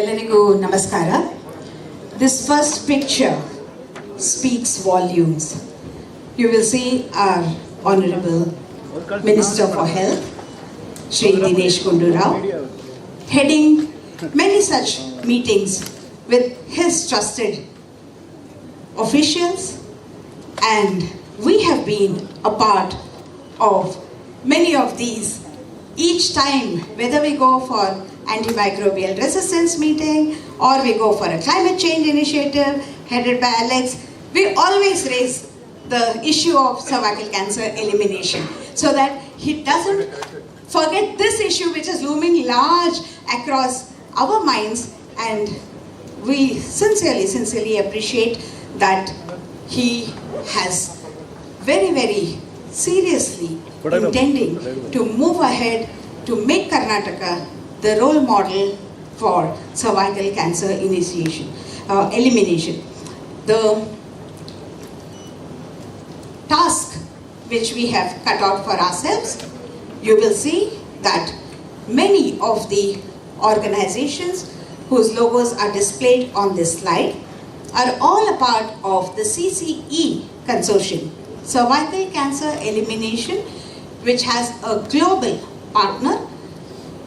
ಎಲ್ಲರಿಗೂ ನಮಸ್ಕಾರ this first picture speaks volumes you will see R honourable minister for health Shri Dinesh Gundu Rao heading many such meetings with his trusted officials and we have been a part of many of these each time whether we go for antimicrobial resistance meeting or we go for a climate change initiative headed by alex. We always raise the issue of cervical cancer elimination so that he doesn't forget this issue which is looming large across our minds and we sincerely sincerely appreciate that he has very very seriously intending to move ahead to make karnataka the role model for cervical cancer initiation uh, elimination. The task which we have cut out for ourselves you will see that many of the organizations whose logos are displayed on this slide are all a part of the CCE consortium, Cervical Cancer Elimination, which has a global partner,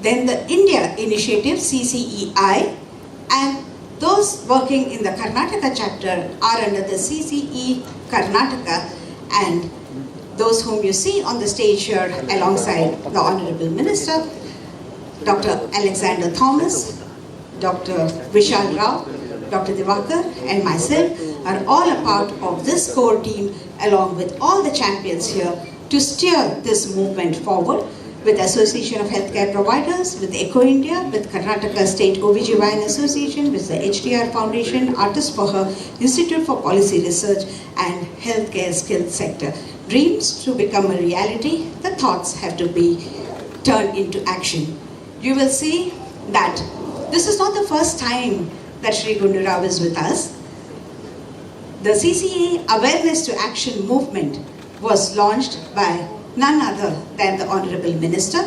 then the India initiative, CCEI, and those working in the Karnataka chapter are under the CCE Karnataka and those whom you see on the stage here alongside the Honorable Minister, Dr. Alexander Thomas, Dr. Vishal Rao, Dr. Divakar and myself are all a part of this core team along with all the champions here to steer this movement forward with Association of Healthcare Providers, with Echo India, with Karnataka State OBGYN Association, with the HDR Foundation, Artists for Her, Institute for Policy Research and Healthcare Skills Sector. Dreams to become a reality, the thoughts have to be turned into action. You will see that this is not the first time that Sri Gundurao is with us. The CCA Awareness to Action movement was launched by none other than the Honorable Minister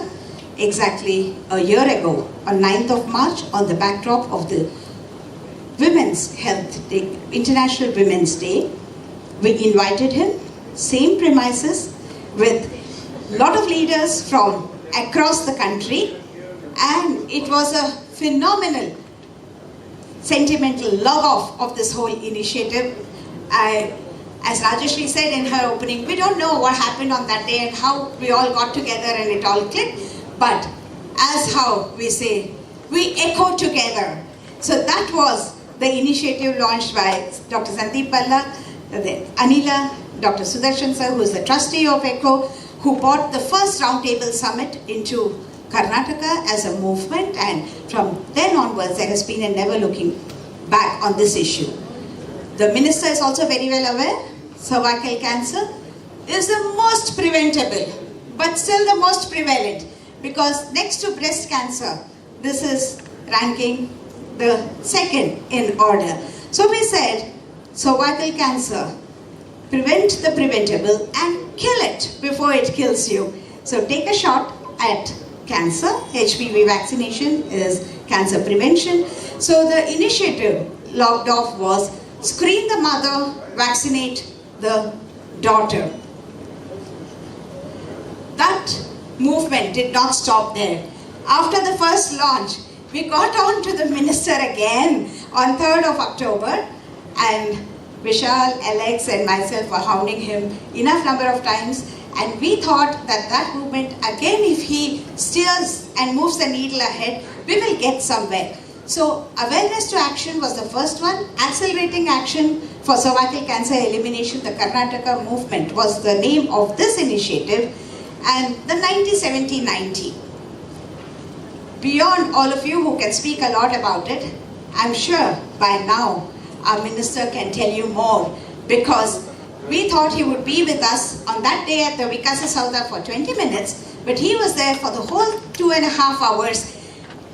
exactly a year ago on 9th of March on the backdrop of the Women's Health Day, International Women's Day. We invited him, same premises, with a lot of leaders from across the country and it was a phenomenal sentimental log off of this whole initiative. I, as Rajeshri said in her opening, we don't know what happened on that day and how we all got together and it all clicked, but as how we say, we echo together. So that was the initiative launched by Dr. Sandeep Balla, uh, Anila, Dr. Sudarshan sir, who is the trustee of ECHO, who brought the first roundtable summit into Karnataka as a movement, and from then onwards, there has been a never looking back on this issue. The minister is also very well aware cervical cancer is the most preventable, but still the most prevalent because next to breast cancer, this is ranking the second in order. So we said cervical cancer, prevent the preventable and kill it before it kills you. So take a shot at cancer. HPV vaccination is cancer prevention. So the initiative logged off was screen the mother, vaccinate the daughter. That movement did not stop there. After the first launch, we got on to the minister again on 3rd of October and Vishal, Alex and myself were hounding him enough number of times and we thought that that movement, again, if he steers and moves the needle ahead, we will get somewhere. So, awareness to action was the first one. Accelerating action for cervical cancer elimination, the Karnataka movement was the name of this initiative. And the 90-70-90. Beyond all of you who can speak a lot about it, I'm sure by now our minister can tell you more because we thought he would be with us on that day at the Vikasa Sauda for 20 minutes, but he was there for the whole two and a half hours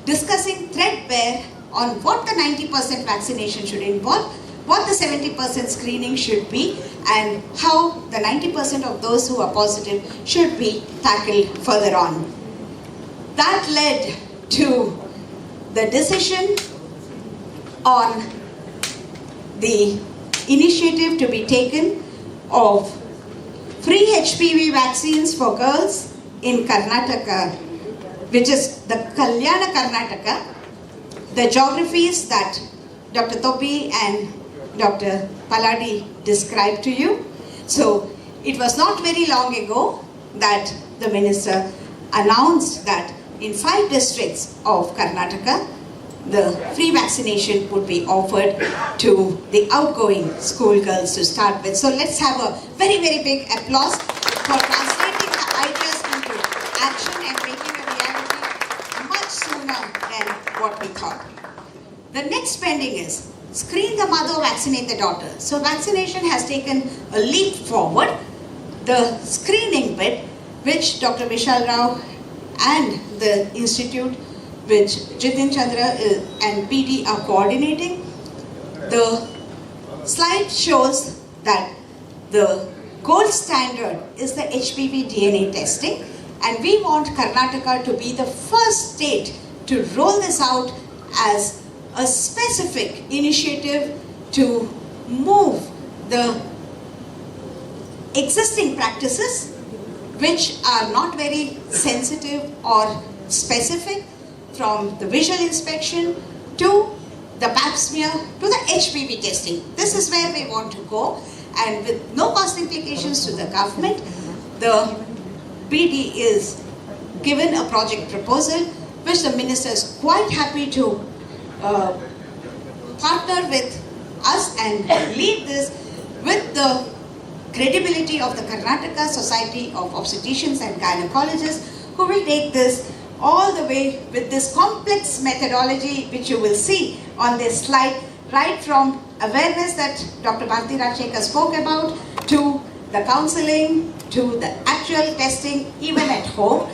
discussing threadbare on what the 90% vaccination should involve, what the 70% screening should be, and how the 90% of those who are positive should be tackled further on. That led to the decision on the initiative to be taken of free HPV vaccines for girls in Karnataka, which is the Kalyana Karnataka, the geographies that Dr. Topi and Dr. Paladi described to you. So it was not very long ago that the minister announced that in five districts of Karnataka, the free vaccination would be offered to the outgoing schoolgirls to start with. So let's have a very, very big applause for translating the ideas into action and making a reality much sooner than what we thought. The next pending is screen the mother, vaccinate the daughter. So vaccination has taken a leap forward. The screening bit, which Dr. Vishal Rao and the institute, which Jitin Chandra uh, and PD are coordinating, the slide shows that the gold standard is the HPV DNA testing, and we want Karnataka to be the first state to roll this out as a specific initiative to move the existing practices which are not very sensitive or specific from the visual inspection to the pap smear to the HPV testing. This is where we want to go and with no cost implications to the government, the BD is given a project proposal which the minister is quite happy to uh, partner with us and lead this with the credibility of the Karnataka Society of Obstetricians and Gynecologists who will take this all the way with this complex methodology which you will see on this slide right from awareness that Dr. Bharti Rajshekar spoke about to the counseling to the actual testing even at home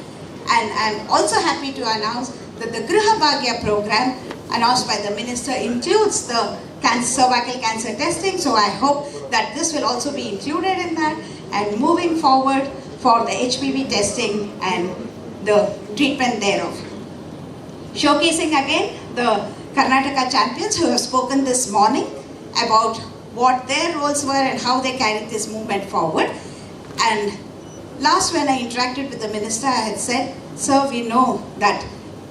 and I'm also happy to announce that the Griha Bhagya program announced by the minister includes the cancer, cervical cancer testing. So I hope that this will also be included in that and moving forward for the HPV testing and the treatment thereof. Showcasing again the Karnataka champions who have spoken this morning about what their roles were and how they carried this movement forward. And last when I interacted with the minister, I had said, Sir, we know that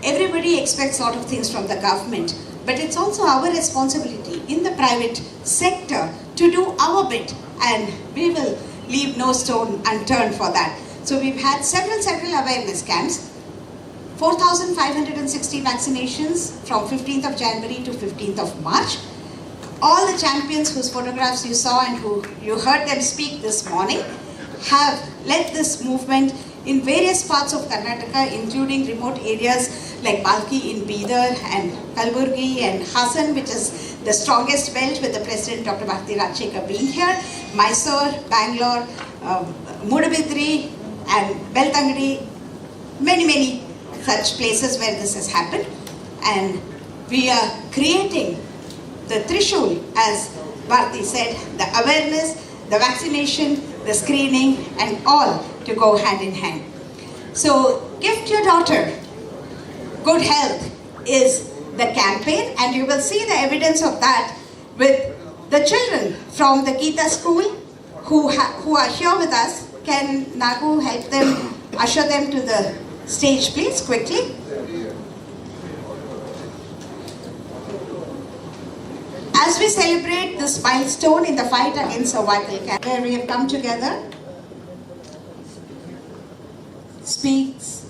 everybody expects a lot of things from the government, but it's also our responsibility in the private sector to do our bit, and we will leave no stone unturned for that. So we've had several, several awareness camps, 4,560 vaccinations from 15th of January to 15th of March. All the champions whose photographs you saw and who you heard them speak this morning have led this movement in various parts of Karnataka, including remote areas like Balki in Bidar and Kalburgi and Hassan, which is the strongest belt with the President Dr. Bharti Rajshekar being here, Mysore, Bangalore, um, Mudabidri and Beltangadi, many, many such places where this has happened. And we are creating the Trishul, as Bharti said, the awareness, the vaccination, the screening, and all to go hand in hand. So, gift your daughter good health is the campaign, and you will see the evidence of that with the children from the Gita school who, who are here with us. Can Nagu help them, usher them to the stage, please, quickly? As we celebrate this milestone in the fight against cervical cancer, where we have come together, speaks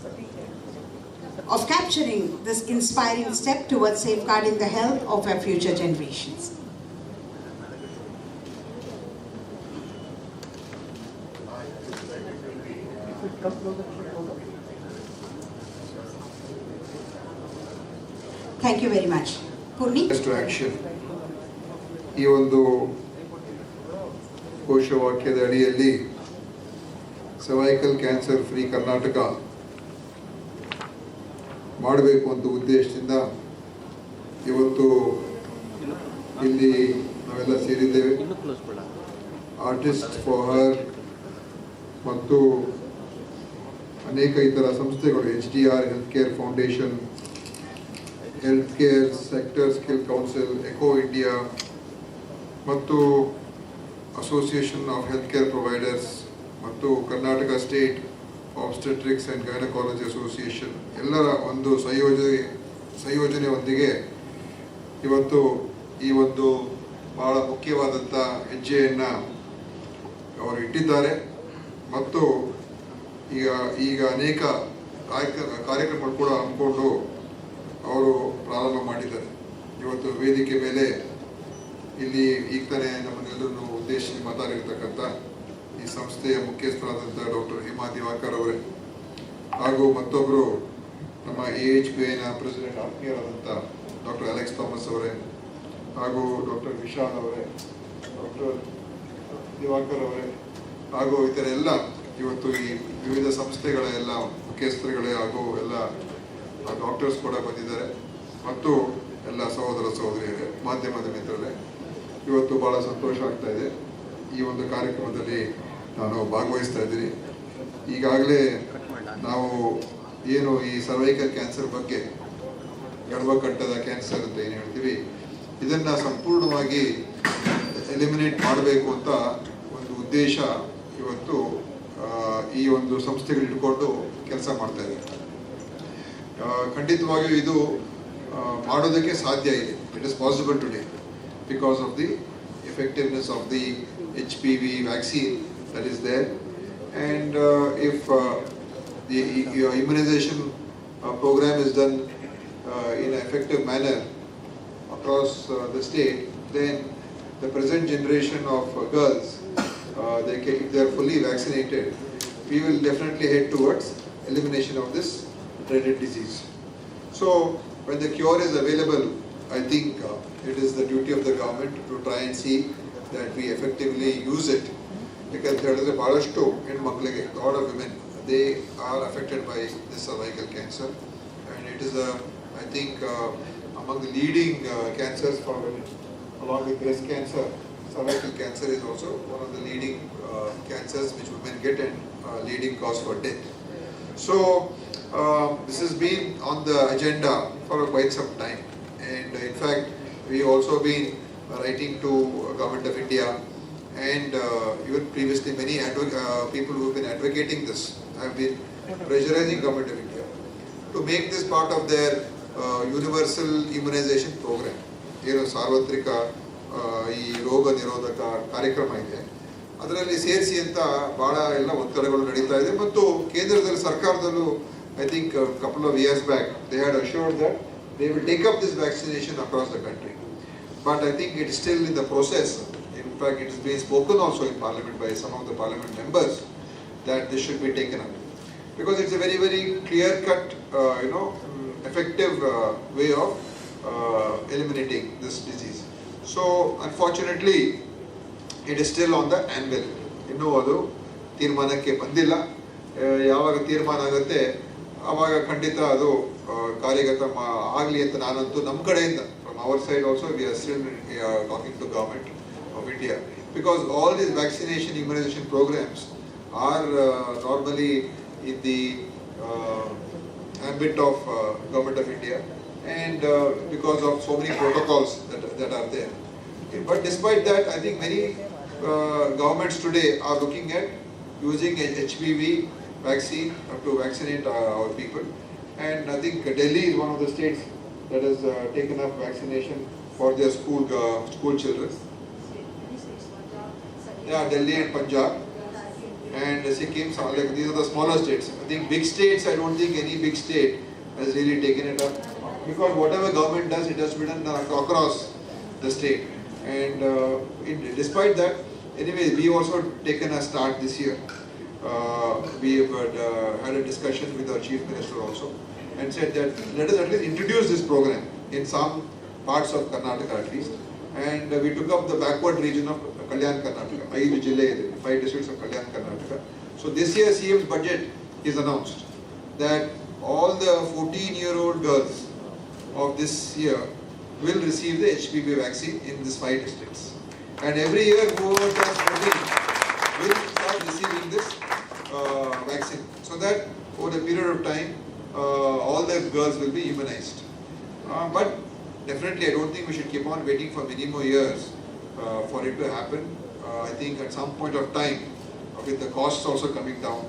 of capturing this inspiring step towards safeguarding the health of our future generations. Thank you very much. Purni? To action ಈ ಒಂದು ಘೋಷವಾಕ್ಯದ ಅಡಿಯಲ್ಲಿ cervical cancer free Karnataka ಮಾಡಬೇಕು ಅಂತ ಉದ್ದೇಶದಿಂದ ಇವತ್ತು ಇಲ್ಲಿ ನಾವೆಲ್ಲ ಸೇರಿದ್ದೇವೆ. Artist for her ಮತ್ತು ಅನೇಕ ಇತರ ಸಂಸ್ಥೆಗಳು H D R health care foundation health care sector skill council Echo India ಮತ್ತು association of health care providers ಮತ್ತು Karnataka state obstetrics and gynaecology association ಎಲ್ಲರ ಒಂದು ಸಂಯೋಜನೆ, ಸಂಯೋಜನೆಯೊಂದಿಗೆ ಇವತ್ತು ಈ ಒಂದು ಬಹಳ ಮುಖ್ಯವಾದಂಥ ಹೆಜ್ಜೆಯನ್ನು ಅವರು ಇಟ್ಟಿದ್ದಾರೆ. ಮತ್ತು ಈಗ ಈಗ ಅನೇಕ ಕಾರ್ಯಕ್ರಮ ಕಾರ್ಯಕ್ರಮಗಳು ಕೂಡ ಹಮ್ಮಿಕೊಂಡು ಅವರು ಪ್ರಾರಂಭ ಮಾಡಿದ್ದಾರೆ. ಇವತ್ತು ವೇದಿಕೆ ಮೇಲೆ ಇಲ್ಲಿ ಈಗ ತಾನೇ ನಮ್ಮನ್ನೆಲ್ಲರನ್ನು ಉದ್ದೇಶಿಸಿ ಮಾತಾಡಿರ್ತಕ್ಕಂಥ ಈ ಸಂಸ್ಥೆಯ ಮುಖ್ಯಸ್ಥರಾದಂಥ ಡಾಕ್ಟರ್ ಹಿಮಾ ದಿವಾಕರ್ ಅವರೇ. ಹಾಗೂ ಮತ್ತೊಬ್ಬರು ನಮ್ಮ ಎ ಎಚ್ ಪಿ ಐನ ಪ್ರೆಸಿಡೆಂಟ್ ಆತ್ಮೀಯರಾದಂಥ ಡಾಕ್ಟರ್ ಅಲೆಕ್ಸ್ ಥಾಮಸ್ ಅವರೇ, ಹಾಗೂ ಡಾಕ್ಟರ್ ವಿಶಾಲ್ ಅವರೇ, ಡಾಕ್ಟರ್ ದಿವಾಕರ್ ಅವರೇ, ಹಾಗೂ ಇತರ ಎಲ್ಲ ಇವತ್ತು ಈ ವಿವಿಧ ಸಂಸ್ಥೆಗಳ ಎಲ್ಲ ಮುಖ್ಯಸ್ಥರುಗಳೇ ಹಾಗೂ ಎಲ್ಲ ಡಾಕ್ಟರ್ಸ್ ಕೂಡ ಬಂದಿದ್ದಾರೆ. ಮತ್ತು ಎಲ್ಲ ಸಹೋದರ ಸಹೋದರಿಯರೇ, ಮಾಧ್ಯಮದ ಮಿತ್ರರೇ, ಇವತ್ತು ಬಹಳ ಸಂತೋಷ ಆಗ್ತಾ ಇದೆ. ಈ ಒಂದು ಕಾರ್ಯಕ್ರಮದಲ್ಲಿ ನಾನು ಭಾಗವಹಿಸ್ತಾ ಇದ್ದೀನಿ. ಈಗಾಗಲೇ ನಾವು ಏನು ಈ ಸರ್ವೈಕಲ್ ಕ್ಯಾನ್ಸರ್ ಬಗ್ಗೆ ಗರ್ಭಕಂಠದ ಕ್ಯಾನ್ಸರ್ ಅಂತ ಏನು ಹೇಳ್ತೀವಿ, ಇದನ್ನು ಸಂಪೂರ್ಣವಾಗಿ ಎಲಿಮಿನೇಟ್ ಮಾಡಬೇಕು ಅಂತ ಒಂದು ಉದ್ದೇಶ ಇವತ್ತು ಈ ಒಂದು ಸಂಸ್ಥೆಗಳು ಇಟ್ಕೊಂಡು ಕೆಲಸ ಮಾಡ್ತಾ ಇದೆ ಖಂಡಿತವಾಗಿಯೂ ಇದು ಮಾಡೋದಕ್ಕೆ ಸಾಧ್ಯ ಇದೆ. It is possible today because of the effectiveness of the H P V vaccine that is there. And uh, if uh, the, your immunization uh, program is done uh, in an effective manner across the state, then the present generation of girls, they can, if they are fully vaccinated, we will definitely head towards elimination of this dreaded disease. So when the cure is available, I think uh, it is the duty of the government to try and see that we effectively use it ಯಾಕಂತ ಹೇಳಿದ್ರೆ ಬಹಳಷ್ಟು ಹೆಣ್ಮಕ್ಳಿಗೆ lot of women they are affected by this cervical cancer and it is I think among the leading cancers for women along with breast cancer cervical cancer is also one of the leading uh, cancers which women get and uh, leading cause for death so uh, this has been on the agenda for quite some time and in fact we also been writing to government of india and uh, even previously many advo- uh, people who have been advocating this have been pressurizing government of India to make this part of their uh, universal immunization program. ಏನು ಸಾರ್ವತ್ರಿಕ ಆ, ಈ ರೋಗ ನಿರೋಧಕ ಕಾರ್ಯಕ್ರಮ ಇದೆ ಅದರಲ್ಲಿ ಸೇರಿಸಿ ಅಂತ ಬಹಳ ಎಲ್ಲ ಒತ್ತಡಗಳು ನಡೀತಾ ಇದೆ ಮತ್ತು ಕೇಂದ್ರದಲ್ಲಿ ಸರ್ಕಾರದಲ್ಲೂ I think couple of years back they had assured that they will take up this vaccination across the country but I think it's still in the process. Fact, it is been spoken also in parliament by some of the parliament members that this should be taken up. Because it's a very, very clear cut, uh, you know, mm, effective uh, way of uh, eliminating this disease. So unfortunately, it is still on the anvil. ಇನ್ನೂ ಅದು ತೀರ್ಮಾನಕ್ಕೆ ಬಂದಿಲ್ಲ ಯಾವಾಗ ತೀರ್ಮಾನ ಆಗುತ್ತೆ ಆವಾಗ ಖಂಡಿತ ಅದು ಕಾರ್ಯಗತ ಆಗ್ಲಿ ಅಂತ ನಾನಂತೂ ನಮ್ಮ ಕಡೆಯಿಂದ from our side also we are still talking to of India because all these vaccination immunization programs are uh, normally in the uh, ambit of uh, government of India and uh, because of so many protocols that, that are there. Okay. But despite that, I think many uh, governments today are looking at using HPV vaccine to vaccinate uh, our people. And I think Delhi is one of the states that has taken up vaccination for their school, school children. Yeah, Delhi and Punjab and Sikkim, like these are the smaller states. I think big states, I don't think any big state has really taken it up because whatever government does, it has been done ac- across the state. And uh, in, despite that, anyway, we also taken a start this year. Uh, we have uh, had a discussion with our chief minister also and said that let us at least introduce this program in some parts of Karnataka at least. And we took up the backward region of Kalyan Karnataka, ಐದು ಜಿಲ್ಲೆ ಇದೆ, five districts of Kalyan Karnataka. So this year CM's budget is announced that all the 14-year-old girls of this year will receive the HPV vaccine in these five districts. And every year whoever turns 14 will start receiving this uh, vaccine. So that over a period of time, uh, all the girls will be immunized. Uh, but definitely, I don't think we should keep on waiting for many more years uh, for it to happen. Uh, I think at some point of time, uh, with the costs also coming down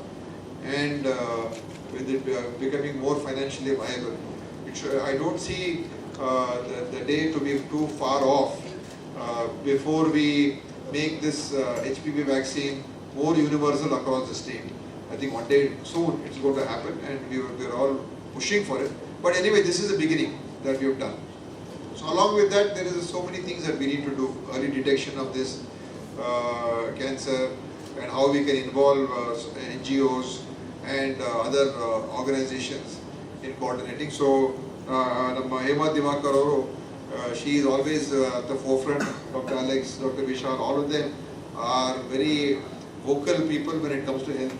and uh, with it uh, becoming more financially viable, it should, I don't see uh, the, the day to be too far off uh, before we make this uh, HPV vaccine more universal across the state. I think one day soon it's going to happen and we we are all pushing for it. But anyway, this is the beginning that we have done. So along with that, there is so many things that we need to do. Early detection of this uh, cancer and how we can involve uh, NGOs and uh, other uh, organizations in coordinating. So uh, ನಮ್ಮ ಹೇಮಾ ದಿವಾಕರ್ ಅವರು she is always uh, at the forefront, Dr. Alex, Dr. Vishal, all of them are very vocal people when it comes to health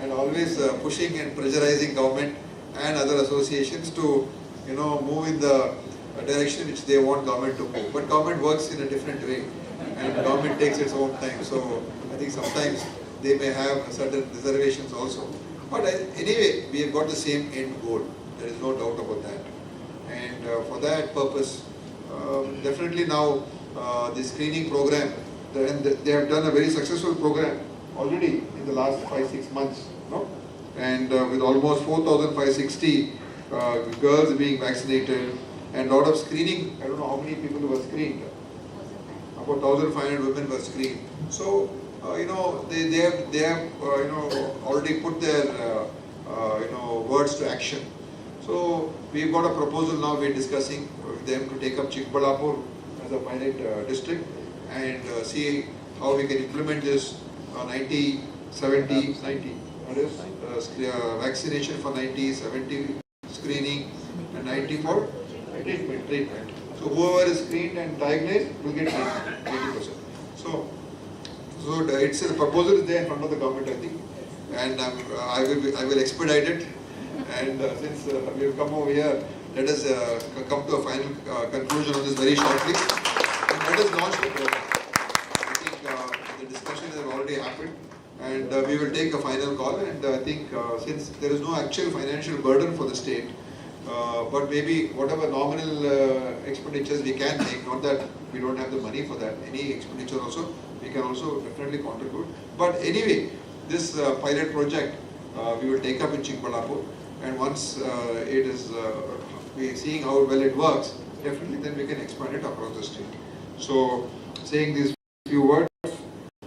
and always uh, pushing and pressurizing government and other associations to, you know, move in the direction which they want government to go. But government works in a different way and government takes its own time. So I think sometimes they may have certain reservations also. But anyway, we have got the same end goal. There is no doubt about that. And uh, for that purpose, um, definitely now uh, the screening program, and they have done a very successful program already in the last five, six months, no? And uh, with almost 4,560 uh, girls being vaccinated and lot of screening, I don't know how many people were screened. About 1,500 women were screened. So, uh, you know, they, they have, they have, uh, you know, already put their, uh, uh, you know, words to action. So, we've got a proposal now, we're discussing with them to take up Chikbalapur as a pilot uh, district and uh, see how we can implement this uh, 90, 70, 90, what is, uh, uh, vaccination for 90, 70 screening and 90 for treatment, treatment. So whoever is screened and diagnosed will get treatment, 80%. So, so it's a proposal is there in front of the government, I think, and um, I will, be- I will expedite it. And uh, since uh, we have come over here, let us uh, come to a final uh, conclusion on this very shortly. And let us launch the program. I think uh, the discussion has already happened and uh, we will take a final call and I think since there is no actual financial burden for the state, uh, but maybe whatever nominal uh, expenditures we can make, not that we don't have the money for that, any expenditure also, we can also definitely contribute. But anyway, this uh, pilot project uh, we will take up in Chikbalapur and once uh, it is, uh, we seeing how well it works, definitely then we can expand it across the state. So saying these few words,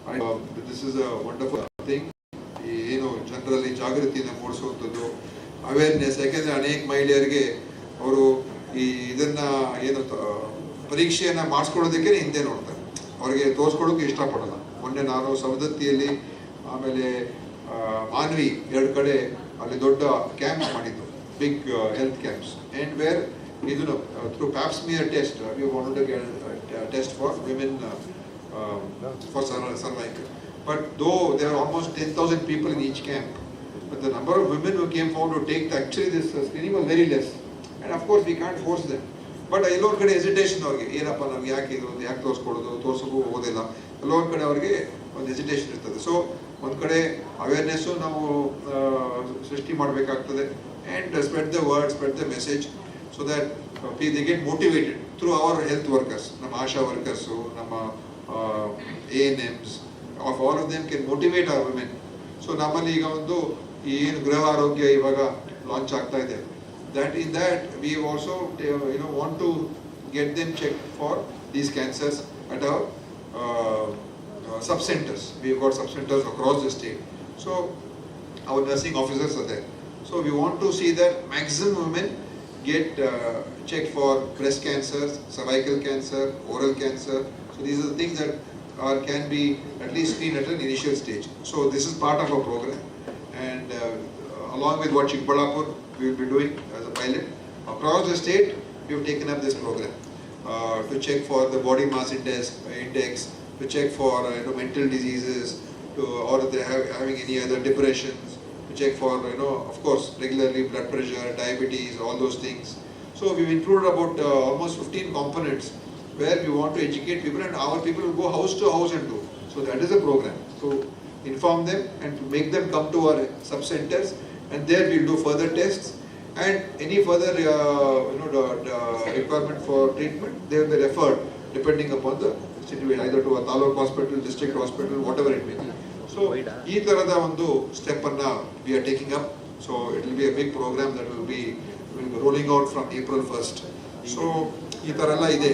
I, this is a wonderful thing. You know, generally Jagrati na awareness ಯಾಕೆಂದ್ರೆ ಅನೇಕ ಮಹಿಳೆಯರಿಗೆ ಅವರು ಈ ಇದನ್ನ ಏನು ಪರೀಕ್ಷೆಯನ್ನ ಮಾಡಿಸ್ಕೊಳ್ಳೋದಕ್ಕೆ ಹಿಂದೆ ನೋಡ್ತಾರೆ. ಅವರಿಗೆ ತೋರಿಸ್ಕೊಳ್ಳೋಕೆ ಇಷ್ಟಪಡಲ್ಲ. ಮೊನ್ನೆ ನಾನು ಸವದತ್ತಿಯಲ್ಲಿ ಆಮೇಲೆ ಮಾನ್ವಿ ಎರಡು ಕಡೆ ಅಲ್ಲಿ ದೊಡ್ಡ ಕ್ಯಾಂಪ್ ಮಾಡಿದ್ದು big health camps and where ಇದನ್ನು through pap smear test wanted test for women for sur sur- but though there are almost 10,000 people in each camp, but the number of women who came forward to take actually this uh, screening was very less. And of course, we can't force them. But ಎಲ್ಲೋ ಕಡೆ agitation ಅವ್ರಿಗೆ ಏನಪ್ಪ ನಮ್ಗೆ ಯಾಕೆ ಇದು ಯಾಕೆ ತೋರಿಸ್ಕೊಡೋದು ತೋರ್ಸೋಕ್ಕೂ ಹೋಗೋದಿಲ್ಲ. ಒಂದು ಕಡೆ ಅವ್ರಿಗೆ ಒಂದು ಎಜಿಟೇಷನ್ ಇರ್ತದೆ. ಸೊ ಒಂದು ಕಡೆ ಅವೇರ್ನೆಸ್ಸು ನಾವು ಸೃಷ್ಟಿ ಮಾಡಬೇಕಾಗ್ತದೆ. And spread the word spread the message so that P the get motivated through our health workers ನಮ್ಮ ಆಶಾ ವರ್ಕರ್ಸು ನಮ್ಮ A N Ms of all of them can motivate our women so ನಮ್ಮಲ್ಲಿ ಈಗ ಒಂದು ಈ ಏನು ಗೃಹ ಆರೋಗ್ಯ ಇವಾಗ ಲಾಂಚ್ ಆಗ್ತಾ ಇದೆ that in that we also uh, you know want to get them checked for these cancers at our uh, uh, sub centers. We've got sub centers across the state. So our nursing officers are there. So we want to see that maximum women get uh, checked for breast cancer, cervical cancer, oral cancer. So these are the things that are, can be at least screened at an initial stage. So this is part of our program. And uh, along with what Chikbalapur we will be doing as a pilot, across the state, we have taken up this program uh, to check for the body mass index, index to check for uh, you know, mental diseases, to, or if they have having any other depressions, to check for you know, of course, regularly blood pressure, diabetes, all those things. So we've included about uh, almost 15 components where we want to educate people, and our people will go house to house and do. So that is a program. So inform them and to make them come to our sub centers, and there we'll do further tests and any further, uh, you know, the, the requirement for treatment, they will be referred depending upon the situation, either to a taluk hospital, district hospital, whatever it may be. So, ಈ ತರದ ಒಂದು step ಅನ್ನ we are taking up so it will be a big program that will be will be rolling out from April first so ಈ ತರ ಎಲ್ಲ ಇದೆ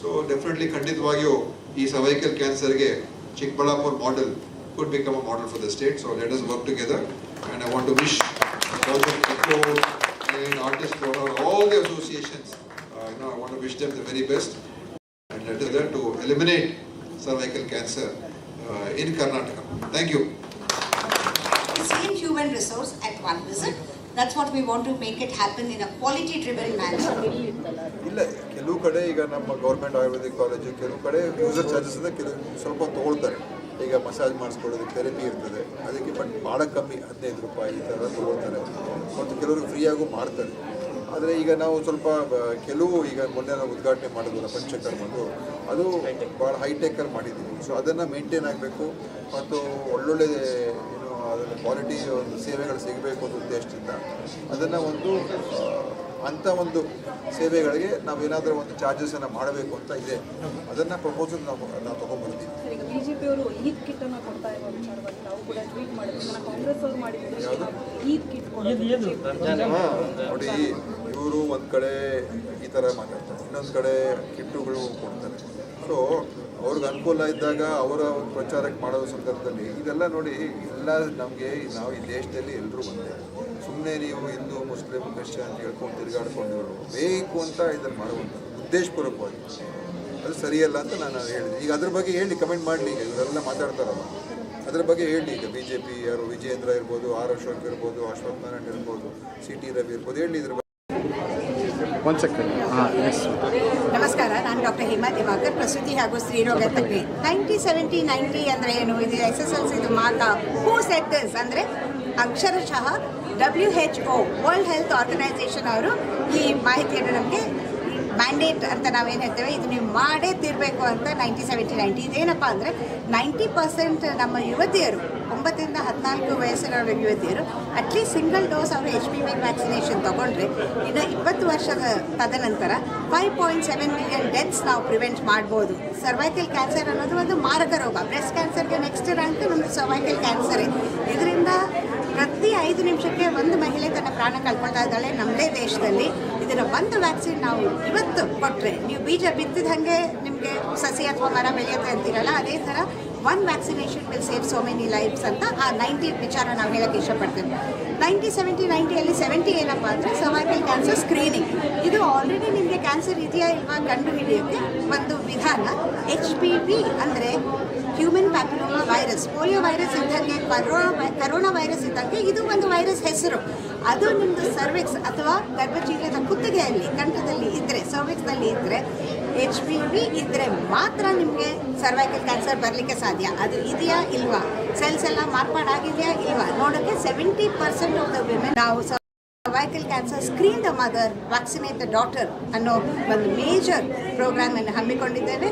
so definitely ಖಂಡಿತವಾಗಿಯೂ ಈ ಸರ್ವೈಕಲ್ ಕ್ಯಾನ್ಸರ್ಗೆ Chikkaballapur model could become a model for the state. So let us work together. And I want to wish all the ECHO and artists for all the associations. Uh, you know, I want to wish them the very best. And let us learn to eliminate cervical cancer uh, in Karnataka. Thank you. The same human resource at one visit. That's what we want to make it happen in a quality driven manner. ಇಲ್ಲ ಕೆಲವು ಕಡೆ ಈಗ ನಮ್ಮ government Ayurvedic college ಕೆಲವು ಕಡೆ user charges ಇಂದ ಕೆಲವು ಸ್ವಲ್ಪ ತೊಗೊಳ್ತಾರೆ ಈಗ ಮಸಾಜ್ ಮಾಡಿಸ್ಕೊಳ್ಳೋದಕ್ಕೆ ಥೆರಪಿ ಇರ್ತದೆ. ಅದಕ್ಕೆ ಬಟ್ ಭಾಳ ಕಮ್ಮಿ, ಹದಿನೈದು ರೂಪಾಯಿ ಈ ಥರ ತೊಗೊಳ್ತಾರೆ. ಮತ್ತು ಕೆಲವರು ಫ್ರೀಯಾಗೂ ಮಾಡ್ತಾರೆ. ಆದರೆ ಈಗ ನಾವು ಸ್ವಲ್ಪ ಕೆಲವು ಈಗ ಮೊನ್ನೆ ನಾವು ಉದ್ಘಾಟನೆ ಮಾಡಿದ್ವಲ್ಲ ಪಂಚಕರ್ಮದ್ದು ಅದು ಭಾಳ ಹೈಟೆಕಲ್ಲಿ ಮಾಡಿದ್ದೀವಿ. ಸೊ ಅದನ್ನು ಮೇಂಟೈನ್ ಆಗಬೇಕು. ಮತ್ತು ಒಳ್ಳೊಳ್ಳೆ, ಏನು ಅದರ ಕ್ವಾಲಿಟಿ ಒಂದು ಸೇವೆಗಳು ಸಿಗಬೇಕು ಅನ್ನೋ ಉದ್ದೇಶದಿಂದ ಅದನ್ನು ಒಂದು ಅಂಥ ಒಂದು ಸೇವೆಗಳಿಗೆ ನಾವು ಏನಾದರೂ ಒಂದು ಚಾರ್ಜಸನ್ನು ಮಾಡಬೇಕು ಅಂತ ಇದೆ. ಅದನ್ನು ಪ್ರಪೋಸಲ್ ನಾವು ನಾವು ತೊಗೊಂಡ್ಬರ್ತೀವಿ ಬಿಜೆಪಿಯವರು ಈದ್ ಕಿಟ್ ಅನ್ನ ಕೊಡ್ತಾ ಇರೋ ವಿಚಾರವಾಗಿ ನಾವು ಕೂಡ ಟ್ವೀಟ್ ಮಾಡಿದ್ವಿ. ನನ್ನ ಕಾಂಗ್ರೆಸ್ ಅವರು ಮಾಡಿದ್ರು ಈದ್ ಕಿಟ್ ನೋಡಿ ಇವರು ಒಂದು ಕಡೆ ಈ ಥರ ಮಾತಾಡ್ತಾರೆ. ಇನ್ನೊಂದು ಕಡೆ ಕಿಟ್ಟುಗಳು ಕೊಡ್ತಾರೆ. ಸೊ ಅವ್ರಿಗೆ ಅನುಕೂಲ ಇದ್ದಾಗ ಅವರ ಒಂದು ಪ್ರಚಾರಕ್ಕೆ ಮಾಡೋ ಸಂದರ್ಭದಲ್ಲಿ ಇದೆಲ್ಲ ನೋಡಿ ಎಲ್ಲ ನಮಗೆ ನಾವು ಈ ದೇಶದಲ್ಲಿ ಎಲ್ಲರೂ ಒಂದೇ. ಸುಮ್ಮನೆ ನೀವು ಹಿಂದೂ ಮುಸ್ಲಿಂ ಕ್ರಿಶ್ಚಿಯನ್ ಅಂತ ಹೇಳ್ಕೊಂಡು ತಿರುಗಾಡ್ಕೊಂಡು ಬೇಕು ಅಂತ ಇದನ್ನು ಮಾಡುವಂಥದ್ದು. ಉದ್ದೇಶಪೂರ್ವಕವಾಗಿ. ಅದು ಸರಿಯಲ್ಲ ಅಂತ ನಾನು ಹೇಳಿದೆ. ಈಗ ಅದ್ರ ಬಗ್ಗೆ ಹೇಳಿ ಕಮೆಂಟ್ ಮಾಡಲಿ. ಈಗ ಇವರೆಲ್ಲ ಮಾತಾಡ್ತಾರಲ್ಲ. ಅದ್ರ ಬಗ್ಗೆ ಹೇಳಿ ಈಗ ಬಿ ಜೆ ಪಿ ಯಾರು ವಿಜಯೇಂದ್ರ ಇರ್ಬೋದು ಆರ್ ಅಶೋಕ್ ಇರ್ಬೋದು ಅಶ್ವಥ್ ನಾರಾಯಣ್ ಇರ್ಬೋದು ಸಿ ಟಿ ರವಿ ಇರ್ಬೋದು ಹೇಳಿ ಇದ್ರ ಬಗ್ಗೆ. ನಮಸ್ಕಾರ ನಾನು ಡಾಕ್ಟರ್ ಹೇಮಾ ದಿವಾಕರ್ ಪ್ರಸೂತಿ ಹಾಗೂ ಸ್ತ್ರೀರೋಗ ತಜ್ಞೆ. ನೈಂಟಿ ಸೆವೆಂಟಿ ನೈಂಟಿ ಅಂದರೆ ಏನು? ಇದು ಎಸ್ ಎಸ್ ಎಲ್ ಸಿದು ಮಾತಾ. ಹೂ ಸೆಟ್ ದಿಸ್ ಅಂದರೆ ಅಕ್ಷರಶಃ W H O world health organisation ಅವರು ಈ ಮಾಹಿತಿಯನ್ನು ನಮಗೆ ಮ್ಯಾಂಡೇಟ್ ಅಂತ ನಾವೇನು ಹೇಳ್ತೇವೆ, ಇದು ನೀವು ಮಾಡೇ ತಿರಬೇಕು ಅಂತ ನೈಂಟಿ ಸೆವೆಂಟಿ ನೈಂಟಿ ಇದೇನಪ್ಪ ಅಂದರೆ ನೈಂಟಿ ಪರ್ಸೆಂಟ್ ನಮ್ಮ ಯುವತಿಯರು, ಒಂಬತ್ತರಿಂದ ಹದಿನಾಲ್ಕು ವಯಸ್ಸಿನ ಯುವತಿಯರು ಅಟ್ಲೀಸ್ಟ್ ಸಿಂಗಲ್ ಡೋಸ್ ಅವರು ಎಚ್ ಪಿ ವಿ ವ್ಯಾಕ್ಸಿನೇಷನ್ ತಗೊಂಡ್ರೆ ಇನ್ನು ಇಪ್ಪತ್ತು ವರ್ಷದ ತದನಂತರ five point seven million deaths ನಾವು ಪ್ರಿವೆಂಟ್ ಮಾಡ್ಬೋದು. ಸರ್ವೈಕಲ್ ಕ್ಯಾನ್ಸರ್ ಅನ್ನೋದು ಒಂದು ಮಾರಕ ರೋಗ. ಬ್ರೆಸ್ಟ್ ಕ್ಯಾನ್ಸರ್ಗೆ ನೆಕ್ಸ್ಟ್ ರ್ಯಾಂಕ್ ನಮ್ಮದು ಸರ್ವೈಕಲ್ ಕ್ಯಾನ್ಸರ್ ಇದರಿಂದ ಪ್ರತಿ ಐದು ನಿಮಿಷಕ್ಕೆ ಒಂದು ಮಹಿಳೆ ತನ್ನ ಪ್ರಾಣ ಕಳ್ಕೊಳ್ತಾ ಇದ್ದಾಳೆ ನಮ್ಮದೇ ದೇಶದಲ್ಲಿ. ಇದರ ಒಂದು ವ್ಯಾಕ್ಸಿನ್ ನಾವು ಇವತ್ತು ಕೊಟ್ಟರೆ ನೀವು ಬೀಜ ಬಿತ್ತಿದ ಹಾಗೆ ನಿಮಗೆ ಸಸಿ ಅಥವಾ ಮರ ಬೆಳೆಯುತ್ತೆ ಅಂತೀರಲ್ಲ, ಅದೇ ಥರ one vaccination will save so many lives ಅಂತ ಆ ನೈಂಟಿ ವಿಚಾರ ನಾವು ಹೇಳಕ್ಕೆ ಇಷ್ಟಪಡ್ತೇವೆ. ನೈಂಟಿ ಸೆವೆಂಟಿ ನೈಂಟಿಯಲ್ಲಿ ಸೆವೆಂಟಿ ಏನಪ್ಪ ಅಂದರೆ ಸರ್ವೈಕಲ್ ಕ್ಯಾನ್ಸರ್ ಸ್ಕ್ರೀನಿಂಗ್ ಇದು ಆಲ್ರೆಡಿ ನಿಮಗೆ ಕ್ಯಾನ್ಸರ್ ಇದೆಯಾ ಇಲ್ವಾ ಕಂಡು ಹಿಡಿಯೋಕ್ಕೆ ಒಂದು ವಿಧಾನ ಎಚ್ ಪಿ ವಿ ಅಂದರೆ human papilloma virus polio virus ಇದ್ದಂಗೆ ಕರೋನಾ ಕರೋನಾ ವೈರಸ್ ಇದ್ದಂಗೆ ಇದು ಒಂದು ವೈರಸ್ ಹೆಸರು. ಅದು ನಿಮ್ಮದು ಸರ್ವಿಕ್ಸ್ ಅಥವಾ ಗರ್ಭಚೀಲದ ಕುತ್ತಿಗೆಯಲ್ಲಿ, ಕಂಠದಲ್ಲಿ ಇದ್ದರೆ ಸರ್ವಿಕ್ಸ್ನಲ್ಲಿ ಇದ್ದರೆ ಎಚ್ ಪಿ ವಿ ಇದ್ದರೆ ಮಾತ್ರ ನಿಮಗೆ ಸರ್ವೈಕಲ್ ಕ್ಯಾನ್ಸರ್ ಬರಲಿಕ್ಕೆ ಸಾಧ್ಯ. ಅದು ಇದೆಯಾ ಇಲ್ವಾ? ಸೆಲ್ಸ್ ಎಲ್ಲ ಮಾರ್ಪಾಡಾಗಿದೆಯಾ ಇಲ್ವಾ? ನೋಡೋಕ್ಕೆ seventy percent of the women ನಾವು cervical cancer screen the mother vaccinate the daughter ಅನ್ನೋ ಒಂದು ಮೇಜರ್ ಪ್ರೋಗ್ರಾಮನ್ನು ಹಮ್ಮಿಕೊಂಡಿದ್ದೇವೆ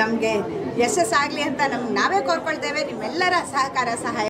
ನಮಗೆ ಯಶಸ್ಸಾಗಲಿ ಅಂತ ನಮ್ಗೆ ನಾವೇ ಕೋರ್ಕೊಳ್ತೇವೆ. ನಿಮ್ಮೆಲ್ಲರ ಸಹಕಾರ ಸಹಾಯ.